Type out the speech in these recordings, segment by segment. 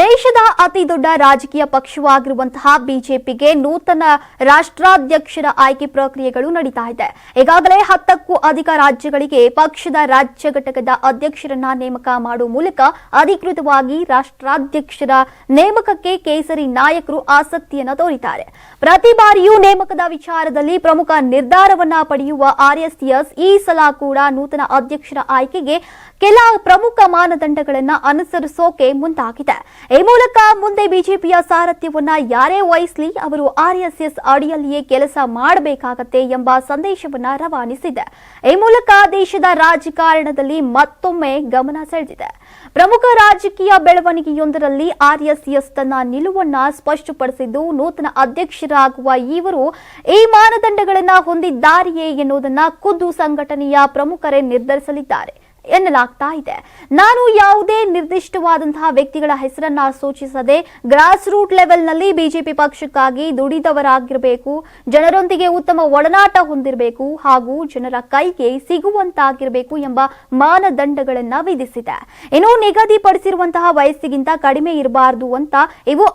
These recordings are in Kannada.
ದೇಶದ ಅತಿ ದೊಡ್ಡ ರಾಜಕೀಯ ಪಕ್ಷವಾಗಿರುವಂತಹ ಬಿಜೆಪಿಗೆ ನೂತನ ರಾಷ್ಟ್ರಾಧ್ಯಕ್ಷರ ಆಯ್ಕೆ ಪ್ರಕ್ರಿಯೆಗಳು ನಡೀತಾ ಇದೆ. ಈಗಾಗಲೇ ಹತ್ತಕ್ಕೂ ಅಧಿಕ ರಾಜ್ಯಗಳಿಗೆ ಪಕ್ಷದ ರಾಜ್ಯ ಘಟಕದ ಅಧ್ಯಕ್ಷರನ್ನ ನೇಮಕ ಮಾಡುವ ಮೂಲಕ ಅಧಿಕೃತವಾಗಿ ರಾಷ್ಟ್ರಾಧ್ಯಕ್ಷರ ನೇಮಕಕ್ಕೆ ಕೇಸರಿ ನಾಯಕರು ಆಸಕ್ತಿಯನ್ನ ತೋರಿದ್ದಾರೆ. ಪ್ರತಿ ಬಾರಿಯೂ ನೇಮಕದ ವಿಚಾರದಲ್ಲಿ ಪ್ರಮುಖ ನಿರ್ಧಾರವನ್ನ ಪಡೆಯುವ ಆರ್ಎಸ್ಎಸ್ ಈ ಸಲ ಕೂಡ ನೂತನ ಅಧ್ಯಕ್ಷರ ಆಯ್ಕೆಗೆ ಕೆಲ ಪ್ರಮುಖ ಮಾನದಂಡಗಳನ್ನ ಅನುಸರಿಸೋಕೆ ಮುಂದಾಗಿದೆ. ಈ ಮೂಲಕ ಮುಂದೆ ಬಿಜೆಪಿಯ ಸಾರಥ್ಯವನ್ನ ಯಾರೇ ವಹಿಸಲಿ, ಅವರು ಆರ್ಎಸ್ಎಸ್ ಅಡಿಯಲ್ಲಿಯೇ ಕೆಲಸ ಮಾಡಬೇಕಾಗತ್ತೆ ಎಂಬ ಸಂದೇಶವನ್ನ ರವಾನಿಸಿದೆ. ಈ ಮೂಲಕ ದೇಶದ ರಾಜಕಾರಣದಲ್ಲಿ ಮತ್ತೊಮ್ಮೆ ಗಮನ ಸೆಳೆದಿದೆ. ಪ್ರಮುಖ ರಾಜಕೀಯ ಬೆಳವಣಿಗೆಯೊಂದರಲ್ಲಿ ಆರ್ಎಸ್ಎಸ್ ತನ್ನ ನಿಲುವನ್ನ ಸ್ಪಷ್ಟಪಡಿಸಿದ್ದು, ನೂತನ ಅಧ್ಯಕ್ಷರಾಗುವ ಇವರು ಈ ಮಾನದಂಡಗಳನ್ನ ಹೊಂದಿದ್ದಾರೆಯೇ ಎನ್ನುವುದನ್ನ ಖುದ್ದು ಸಂಘಟನೆಯ ಪ್ರಮುಖರೇ ನಿರ್ಧರಿಸಲಿದ್ದಾರೆ. ಎನ್ನಲಾಗ್ತಾ ಇದೆ. ನಾನು ಯಾವುದೇ ನಿರ್ದಿಷ್ಟವಾದಂತಹ ವ್ಯಕ್ತಿಗಳ ಹೆಸರನ್ನ ಸೂಚಿಸದೆ ಗ್ರಾಸ್ ರೂಟ್ ಲೆವೆಲ್ನಲ್ಲಿ ಬಿಜೆಪಿ ಪಕ್ಷಕ್ಕಾಗಿ ದುಡಿದವರಾಗಿರಬೇಕು, ಜನರೊಂದಿಗೆ ಉತ್ತಮ ಒಡನಾಟ ಹೊಂದಿರಬೇಕು ಹಾಗೂ ಜನರ ಕೈಗೆ ಸಿಗುವಂತಾಗಿರಬೇಕು ಎಂಬ ಮಾನದಂಡಗಳನ್ನ ವಿಧಿಸಿದೆ. ಇನ್ನು ನಿಗದಿಪಡಿಸಿರುವಂತಹ ವಯಸ್ಸಿಗಿಂತ ಕಡಿಮೆ ಇರಬಾರದು ಅಂತ ಇವು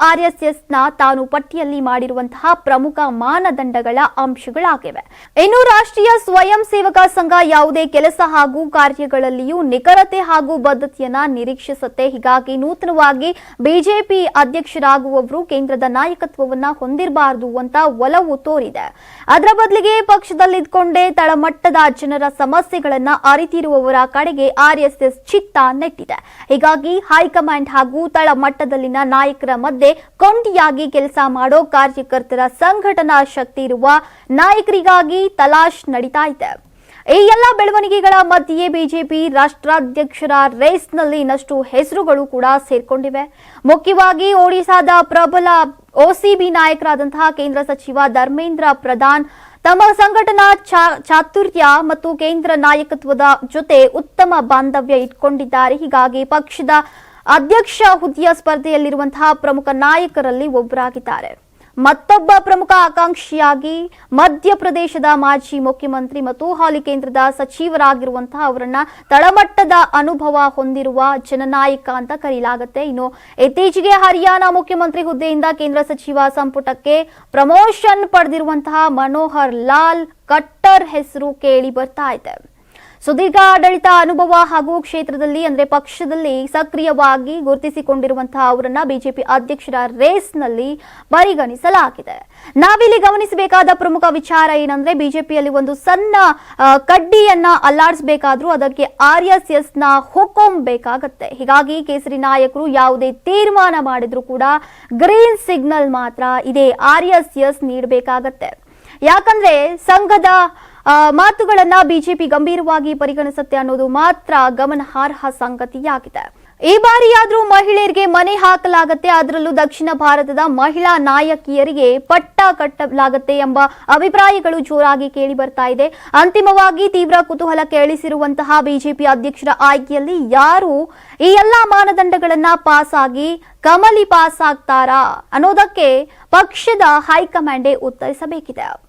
ಎಸ್ನ ತಾನು ಪಟ್ಟಿಯಲ್ಲಿ ಮಾಡಿರುವಂತಹ ಪ್ರಮುಖ ಮಾನದಂಡಗಳ ಅಂಶಗಳಾಗಿವೆ. ಇನ್ನು ರಾಷ್ಟ್ರೀಯ ಸ್ವಯಂ ಸೇವಕ ಸಂಘ ಯಾವುದೇ ಕೆಲಸ ಹಾಗೂ ಕಾರ್ಯಗಳಲ್ಲಿಯೂ ನಿಖರತೆ ಹಾಗೂ ಬದ್ಧತೆಯನ್ನ ನಿರೀಕ್ಷಿಸುತ್ತೆ. ಹೀಗಾಗಿ ನೂತನವಾಗಿ ಬಿಜೆಪಿ ಅಧ್ಯಕ್ಷರಾಗುವವರು ಕೇಂದ್ರದ ನಾಯಕತ್ವವನ್ನ ಹೊಂದಿರಬಾರದು ಅಂತ ಒಲವು ತೋರಿದೆ. ಅದರ ಬದಲಿಗೆ ಪಕ್ಷದಲ್ಲಿದ್ದುಕೊಂಡೇ ತಳಮಟ್ಟದ ಜನರ ಸಮಸ್ಯೆಗಳನ್ನ ಅರಿತಿರುವವರ ಕಡೆಗೆ ಆರ್ಎಸ್ಎಸ್ ಚಿತ್ತ ನೆಟ್ಟಿದೆ. ಹೀಗಾಗಿ ಹೈಕಮಾಂಡ್ ಹಾಗೂ ತಳಮಟ್ಟದಲ್ಲಿನ ನಾಯಕರ ಮಧ್ಯೆ ಕೊಂಡಿಯಾಗಿ ಕೆಲಸ ಮಾಡೋ ಕಾರ್ಯಕರ್ತರ ಸಂಘಟನಾ ಶಕ್ತಿ ಇರುವ ನಾಯಕರಿಗಾಗಿ ತಲಾಶ್ ನಡೀತಾ ಇದೆ. ಈ ಎಲ್ಲ ಬೆಳವಣಿಗೆಗಳ ಮಧ್ಯೆ ಬಿಜೆಪಿ ರಾಷ್ಟ್ರಾಧ್ಯಕ್ಷರ ರೇಸ್ನಲ್ಲಿ ಇನ್ನಷ್ಟು ಹೆಸರುಗಳು ಕೂಡ ಸೇರ್ಕೊಂಡಿವೆ. ಮುಖ್ಯವಾಗಿ ಒಡಿಶಾದ ಪ್ರಬಲ ಒಸಿಬಿ ನಾಯಕರಾದಂತಹ ಕೇಂದ್ರ ಸಚಿವ ಧರ್ಮೇಂದ್ರ ಪ್ರಧಾನ್ ತಮ್ಮ ಸಂಘಟನಾ ಚಾತುರ್ಯ ಮತ್ತು ಕೇಂದ್ರ ನಾಯಕತ್ವದ ಜೊತೆ ಉತ್ತಮ ಬಾಂಧವ್ಯ ಇಟ್ಕೊಂಡಿದ್ದಾರೆ. ಹೀಗಾಗಿ ಪಕ್ಷದ ಅಧ್ಯಕ್ಷ ಹುದ್ದೆಯ ಸ್ಪರ್ಧೆಯಲ್ಲಿರುವಂತಹ ಪ್ರಮುಖ ನಾಯಕರಲ್ಲಿ ಒಬ್ಬರಾಗಿದ್ದಾರೆ. ಮತ್ತೊಬ್ಬ ಪ್ರಮುಖ ಆಕಾಂಕ್ಷಿಯಾಗಿ ಮಧ್ಯಪ್ರದೇಶದ ಮಾಜಿ ಮುಖ್ಯಮಂತ್ರಿ ಮತ್ತು ಹಾಲಿ ಕೇಂದ್ರದ ಸಚಿವರಾಗಿರುವಂತಹ ಅವರನ್ನ ತಳಮಟ್ಟದ ಅನುಭವ ಹೊಂದಿರುವ ಜನನಾಯಕ ಅಂತ ಕರೆಯಲಾಗುತ್ತೆ ಇನ್ನು ಇತ್ತೀಚೆಗೆ ಹರಿಯಾಣ ಮುಖ್ಯಮಂತ್ರಿ ಹುದ್ದೆಯಿಂದ ಕೇಂದ್ರ ಸಚಿವ ಸಂಪುಟಕ್ಕೆ ಪ್ರಮೋಷನ್ ಪಡೆದಿರುವಂತಹ ಮನೋಹರ್ ಲಾಲ್ ಕಟ್ಟರ್ ಹೆಸರು ಕೇಳಿ ಬರ್ತಾ ಇದೆ. ಸುದೀರ್ಘ ಆಡಳಿತ ಅನುಭವ ಹಾಗೂ ಕ್ಷೇತ್ರದಲ್ಲಿ, ಅಂದ್ರೆ ಪಕ್ಷದಲ್ಲಿ ಸಕ್ರಿಯವಾಗಿ ಗುರುತಿಸಿಕೊಂಡಿರುವಂತಹ ಅವರನ್ನ ಬಿಜೆಪಿ ಅಧ್ಯಕ್ಷರ ರೇಸ್ನಲ್ಲಿ ಪರಿಗಣಿಸಲಾಗಿದೆ. ನಾವಿಲ್ಲಿ ಗಮನಿಸಬೇಕಾದ ಪ್ರಮುಖ ವಿಚಾರ ಏನಂದ್ರೆ, ಬಿಜೆಪಿಯಲ್ಲಿ ಒಂದು ಸಣ್ಣ ಕಡ್ಡಿಯನ್ನ ಅಲ್ಲಾಡಿಸಬೇಕಾದ್ರೂ ಅದಕ್ಕೆ ಆರ್ ಎಸ್ ಎಸ್ನ ಹೊಕ್ಕೊಂಬೇಕಾಗತ್ತೆ ಹೀಗಾಗಿ ಕೇಸರಿ ನಾಯಕರು ಯಾವುದೇ ತೀರ್ಮಾನ ಮಾಡಿದ್ರು ಕೂಡ ಗ್ರೀನ್ ಸಿಗ್ನಲ್ ಮಾತ್ರ ಇದೇ ಆರ್ ಎಸ್ ಎಸ್ ನೀಡಬೇಕಾಗತ್ತೆ. ಯಾಕಂದ್ರೆ, ಸಂಘದ ಮಾತುಗಳನ್ನ ಬಿಜೆಪಿ ಗಂಭೀರವಾಗಿ ಪರಿಗಣಿಸುತ್ತೆ ಅನ್ನೋದು ಮಾತ್ರ ಗಮನಾರ್ಹ ಸಂಗತಿಯಾಗಿದೆ. ಈ ಬಾರಿಯಾದ್ರೂ ಮಹಿಳೆಯರಿಗೆ ಮನೆ ಹಾಕಲಾಗತ್ತೆ, ಅದರಲ್ಲೂ ದಕ್ಷಿಣ ಭಾರತದ ಮಹಿಳಾ ನಾಯಕಿಯರಿಗೆ ಪಟ್ಟ ಕಟ್ಟಲಾಗತ್ತೆ ಎಂಬ ಅಭಿಪ್ರಾಯಗಳು ಜೋರಾಗಿ ಕೇಳಿ ಬರ್ತಾ ಇದೆ. ಅಂತಿಮವಾಗಿ ತೀವ್ರ ಕುತೂಹಲ ಕೇಳಿಸಿರುವಂತಹ ಬಿಜೆಪಿ ಅಧ್ಯಕ್ಷರ ಆಯ್ಕೆಯಲ್ಲಿ ಯಾರು ಈ ಎಲ್ಲಾ ಮಾನದಂಡಗಳನ್ನ ಪಾಸ್ ಆಗಿ ಕಮಲಿ ಪಾಸ್ ಆಗ್ತಾರಾ ಅನ್ನೋದಕ್ಕೆ ಪಕ್ಷದ ಹೈಕಮಾಂಡೇ ಉತ್ತರಿಸಬೇಕಿದೆ.